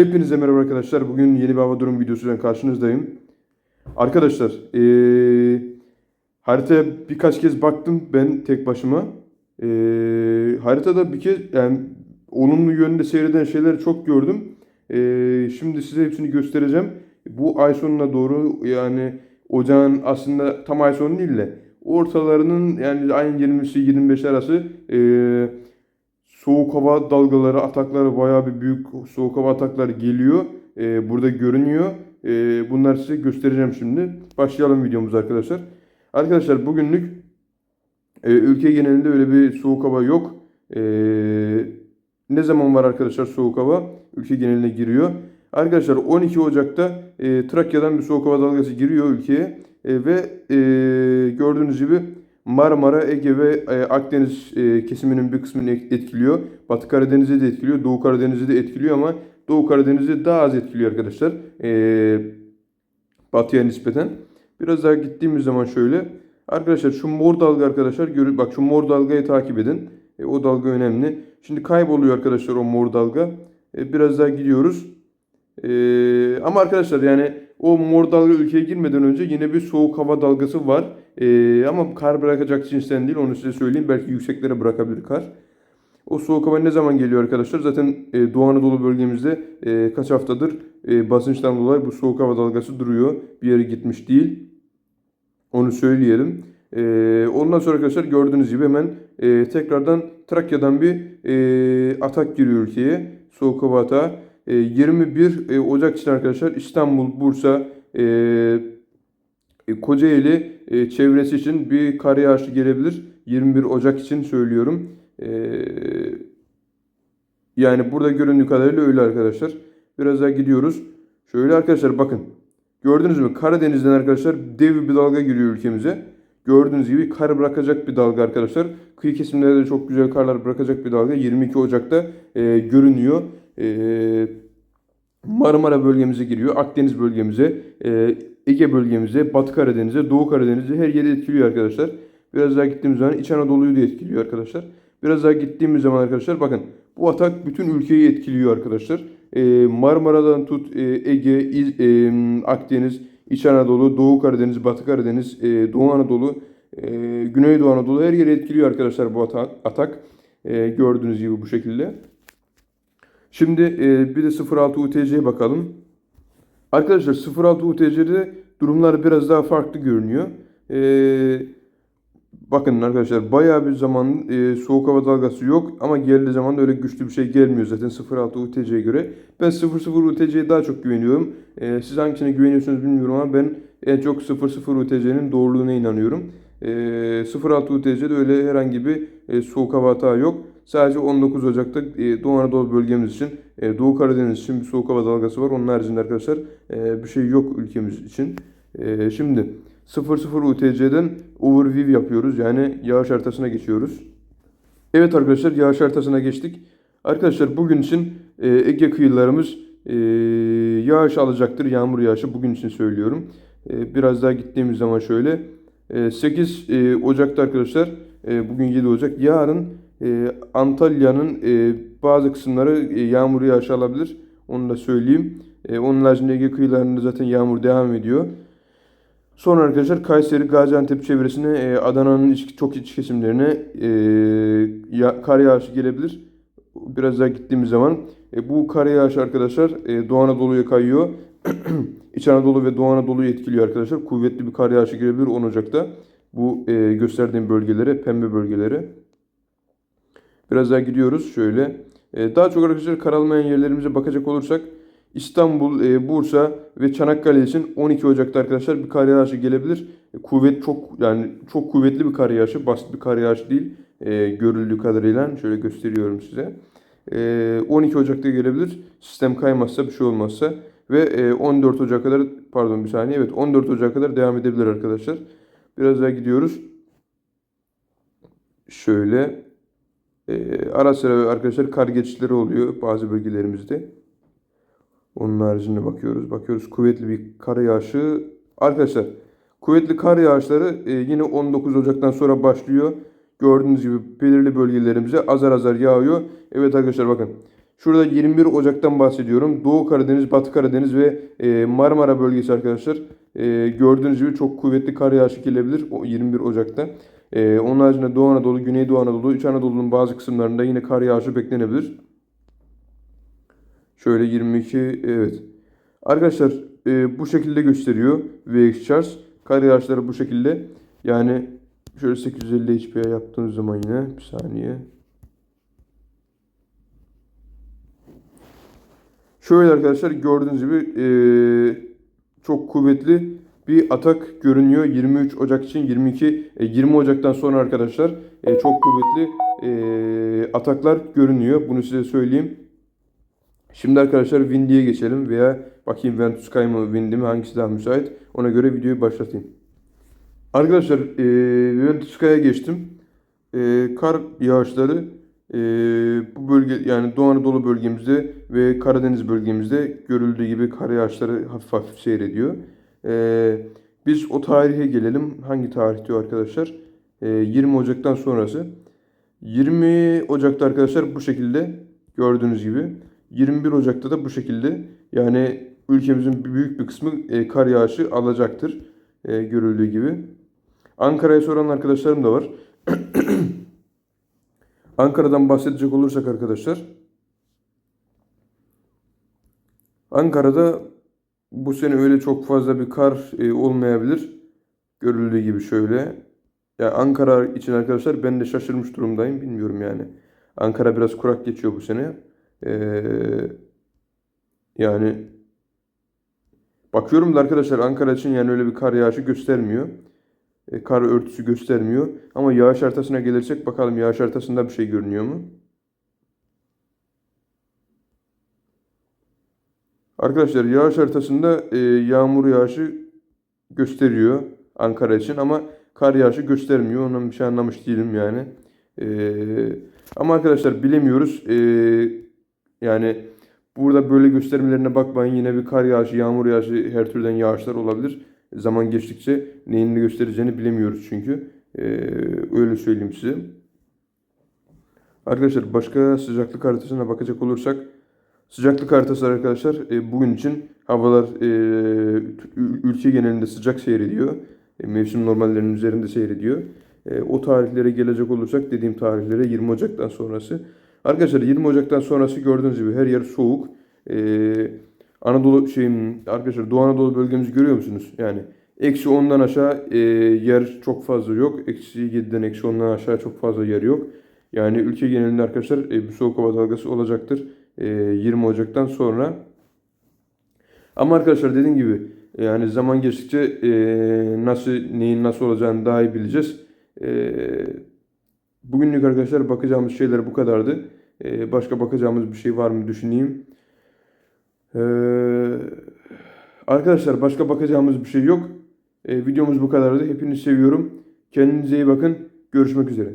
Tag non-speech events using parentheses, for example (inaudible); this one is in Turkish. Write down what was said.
Hepinize merhaba arkadaşlar. Bugün yeni bir hava durum videosuyla karşınızdayım. Arkadaşlar, eee haritaya birkaç kez baktım ben tek başıma. Eee, haritada bir kez yani olumlu yönde seyreden şeyleri çok gördüm. Eee, şimdi size hepsini göstereceğim. Bu ay sonuna doğru yani ocağın aslında tam ay sonu değil de ortalarının yani ayın 20'si 25 arası eee soğuk hava dalgaları, atakları bayağı bir büyük soğuk hava atakları geliyor. Ee, burada görünüyor. Ee, bunları size göstereceğim şimdi. Başlayalım videomuza arkadaşlar. Arkadaşlar bugünlük e, ülke genelinde öyle bir soğuk hava yok. Ee, ne zaman var arkadaşlar soğuk hava? Ülke geneline giriyor. Arkadaşlar 12 Ocak'ta e, Trakya'dan bir soğuk hava dalgası giriyor ülkeye. E, ve e, gördüğünüz gibi Marmara, Ege ve e, Akdeniz e, kesiminin bir kısmını et- etkiliyor. Batı Karadeniz'i de etkiliyor. Doğu Karadeniz'i de etkiliyor ama Doğu Karadeniz'i daha az etkiliyor arkadaşlar. E, batıya nispeten. Biraz daha gittiğimiz zaman şöyle. Arkadaşlar şu mor dalga arkadaşlar. Görün, bak şu mor dalgayı takip edin. O dalga önemli. Şimdi kayboluyor arkadaşlar o mor dalga. Biraz daha gidiyoruz. Ama arkadaşlar yani o mor dalga ülkeye girmeden önce yine bir soğuk hava dalgası var. Ee, ama kar bırakacak cinsten değil onu size söyleyeyim. Belki yükseklere bırakabilir kar. O soğuk hava ne zaman geliyor arkadaşlar? Zaten e, Doğu Anadolu bölgemizde e, kaç haftadır e, basınçtan dolayı bu soğuk hava dalgası duruyor. Bir yere gitmiş değil. Onu söyleyelim. E, ondan sonra arkadaşlar gördüğünüz gibi hemen e, tekrardan Trakya'dan bir e, atak giriyor ülkeye. Soğuk hava atağı. E, 21 e, Ocak için arkadaşlar İstanbul, Bursa, e, e, Kocaeli e, çevresi için bir kar yağışı gelebilir. 21 Ocak için söylüyorum. E, yani burada göründüğü kadarıyla öyle arkadaşlar. Biraz daha gidiyoruz. Şöyle arkadaşlar bakın. Gördünüz mü? Karadeniz'den arkadaşlar dev bir dalga giriyor ülkemize. Gördüğünüz gibi kar bırakacak bir dalga arkadaşlar. Kıyı kesimlerde de çok güzel karlar bırakacak bir dalga. 22 Ocak'ta e, görünüyor. E, Marmara bölgemize giriyor. Akdeniz bölgemize, e, Ege bölgemize, Batı Karadeniz'e, Doğu Karadeniz'e her yeri etkiliyor arkadaşlar. Biraz daha gittiğimiz zaman İç Anadolu'yu da etkiliyor arkadaşlar. Biraz daha gittiğimiz zaman arkadaşlar bakın bu atak bütün ülkeyi etkiliyor arkadaşlar. E, Marmara'dan tut e, Ege, İz- Akdeniz, İç Anadolu, Doğu Karadeniz, Batı Karadeniz, Doğu Anadolu, e, Güneydoğu Anadolu her yeri etkiliyor arkadaşlar bu atak. gördüğünüz gibi bu şekilde. Şimdi e, bir de 06 UTC'ye bakalım. Arkadaşlar 06 UTC'de durumlar biraz daha farklı görünüyor. E, bakın arkadaşlar bayağı bir zaman e, soğuk hava dalgası yok ama geldiği zaman öyle güçlü bir şey gelmiyor zaten 06 UTC'ye göre. Ben 00 UTC'ye daha çok güveniyorum. E, siz hangisine güveniyorsunuz bilmiyorum ama ben en çok 00 UTC'nin doğruluğuna inanıyorum. E, 06 UTC'de öyle herhangi bir e, soğuk hava hata yok. Sadece 19 Ocak'ta e, Doğu Anadolu bölgemiz için, e, Doğu Karadeniz için bir soğuk hava dalgası var. Onun haricinde arkadaşlar bir şey yok ülkemiz için. E, şimdi 00 UTC'den overview yapıyoruz. Yani yağış haritasına geçiyoruz. Evet arkadaşlar yağış haritasına geçtik. Arkadaşlar bugün için Ege kıyılarımız yağış alacaktır. Yağmur yağışı bugün için söylüyorum. Biraz daha gittiğimiz zaman şöyle. E, 8 e, Ocak'ta arkadaşlar e, bugün 7 Ocak. Yarın e, Antalya'nın bazı kısımları yağmur yağışı alabilir. Onu da söyleyeyim. Onun haricinde Ege kıyılarında zaten yağmur devam ediyor. Sonra arkadaşlar Kayseri, Gaziantep çevresine, Adana'nın çok iç kesimlerine kar yağışı gelebilir. Biraz daha gittiğimiz zaman bu kar yağışı arkadaşlar Doğu Anadolu'ya kayıyor. (clears throat) İç Anadolu ve Doğu Anadolu'yu etkiliyor arkadaşlar. Kuvvetli bir kar yağışı gelebilir 10 Ocak'ta. Bu e, gösterdiğim bölgelere, pembe bölgelere. Biraz daha gidiyoruz şöyle. E, daha çok arkadaşlar kar almayan yerlerimize bakacak olursak İstanbul, e, Bursa ve Çanakkale için 12 Ocak'ta arkadaşlar bir kar yağışı gelebilir. E, kuvvet çok yani çok kuvvetli bir kar yağışı, basit bir kar yağışı değil. E, görüldüğü kadarıyla şöyle gösteriyorum size. E, 12 Ocak'ta gelebilir. Sistem kaymazsa bir şey olmazsa ve e, 14 Ocak kadar pardon bir saniye evet 14 Ocak kadar devam edebilir arkadaşlar. Biraz daha gidiyoruz. Şöyle e, ara sıra arkadaşlar kar geçişleri oluyor bazı bölgelerimizde. Onun haricinde bakıyoruz. Bakıyoruz kuvvetli bir kar yağışı. Arkadaşlar kuvvetli kar yağışları e, yine 19 Ocak'tan sonra başlıyor. Gördüğünüz gibi belirli bölgelerimize azar azar yağıyor. Evet arkadaşlar bakın. Şurada 21 Ocak'tan bahsediyorum. Doğu Karadeniz, Batı Karadeniz ve e, Marmara bölgesi arkadaşlar. E, gördüğünüz gibi çok kuvvetli kar yağışı gelebilir o 21 Ocak'ta. E, onun haricinde Doğu Anadolu, Güneydoğu Anadolu, İç Anadolu'nun bazı kısımlarında yine kar yağışı beklenebilir. Şöyle 22 evet. Arkadaşlar bu şekilde gösteriyor VX Charts. Kar yağışları bu şekilde. Yani şöyle 850 HP'ye yaptığınız zaman yine bir saniye. Şöyle arkadaşlar gördüğünüz gibi e, çok kuvvetli bir atak görünüyor. 23 Ocak için 22 e, 20 Ocak'tan sonra arkadaşlar e, çok kuvvetli e, ataklar görünüyor. Bunu size söyleyeyim. Şimdi arkadaşlar Windy'ye geçelim veya bakayım Ventus Sky mı Windy mi hangisi daha müsait. Ona göre videoyu başlatayım. Arkadaşlar e, Ventus Sky'a geçtim. E, kar yağışları e, bu bölge yani Doğu Anadolu bölgemizde ve Karadeniz bölgemizde görüldüğü gibi kar yağışları hafif hafif seyrediyor. E, biz o tarihe gelelim. Hangi tarih diyor arkadaşlar? E, 20 Ocak'tan sonrası. 20 Ocak'ta arkadaşlar bu şekilde gördüğünüz gibi. 21 Ocak'ta da bu şekilde. Yani ülkemizin büyük bir kısmı e, kar yağışı alacaktır. E, görüldüğü gibi. Ankara'ya soran arkadaşlarım da var. (clears throat) Ankara'dan bahsedecek olursak arkadaşlar. Ankara'da bu sene öyle çok fazla bir kar e, olmayabilir. Görüldüğü gibi şöyle. Ya Ankara için arkadaşlar ben de şaşırmış durumdayım. Bilmiyorum yani. Ankara biraz kurak geçiyor bu sene. Ee, yani bakıyorum da arkadaşlar Ankara için yani öyle bir kar yağışı göstermiyor. E, kar örtüsü göstermiyor. Ama yağış haritasına gelirsek bakalım yağış haritasında bir şey görünüyor mu? Arkadaşlar yağış haritasında e, yağmur yağışı gösteriyor Ankara için ama kar yağışı göstermiyor. Ondan bir şey anlamış değilim yani. E, ama arkadaşlar bilemiyoruz. Yani burada böyle göstermelerine bakmayın. Yine bir kar yağışı, yağmur yağışı, her türden yağışlar olabilir. Zaman geçtikçe neyin ne göstereceğini bilemiyoruz çünkü. Ee, öyle söyleyeyim size. Arkadaşlar başka sıcaklık haritasına bakacak olursak sıcaklık haritası arkadaşlar e, bugün için havalar e, ülke genelinde sıcak seyrediyor. E, mevsim normallerinin üzerinde seyrediyor. E, o tarihlere gelecek olursak dediğim tarihlere 20 Ocak'tan sonrası. Arkadaşlar 20 Ocak'tan sonrası gördüğünüz gibi her yer soğuk. Ee, Anadolu şeyin arkadaşlar Doğu Anadolu bölgemizi görüyor musunuz? Yani eksi 10'dan aşağı e, yer çok fazla yok. Eksi 7'den eksi 10'dan aşağı çok fazla yer yok. Yani ülke genelinde arkadaşlar e, bir soğuk hava dalgası olacaktır. E, 20 Ocak'tan sonra. Ama arkadaşlar dediğim gibi yani zaman geçtikçe e, nasıl neyin nasıl olacağını daha iyi bileceğiz. Eee Bugünlük arkadaşlar bakacağımız şeyler bu kadardı. Ee, başka bakacağımız bir şey var mı düşüneyim. Ee, arkadaşlar başka bakacağımız bir şey yok. Ee, videomuz bu kadardı. Hepinizi seviyorum. Kendinize iyi bakın. Görüşmek üzere.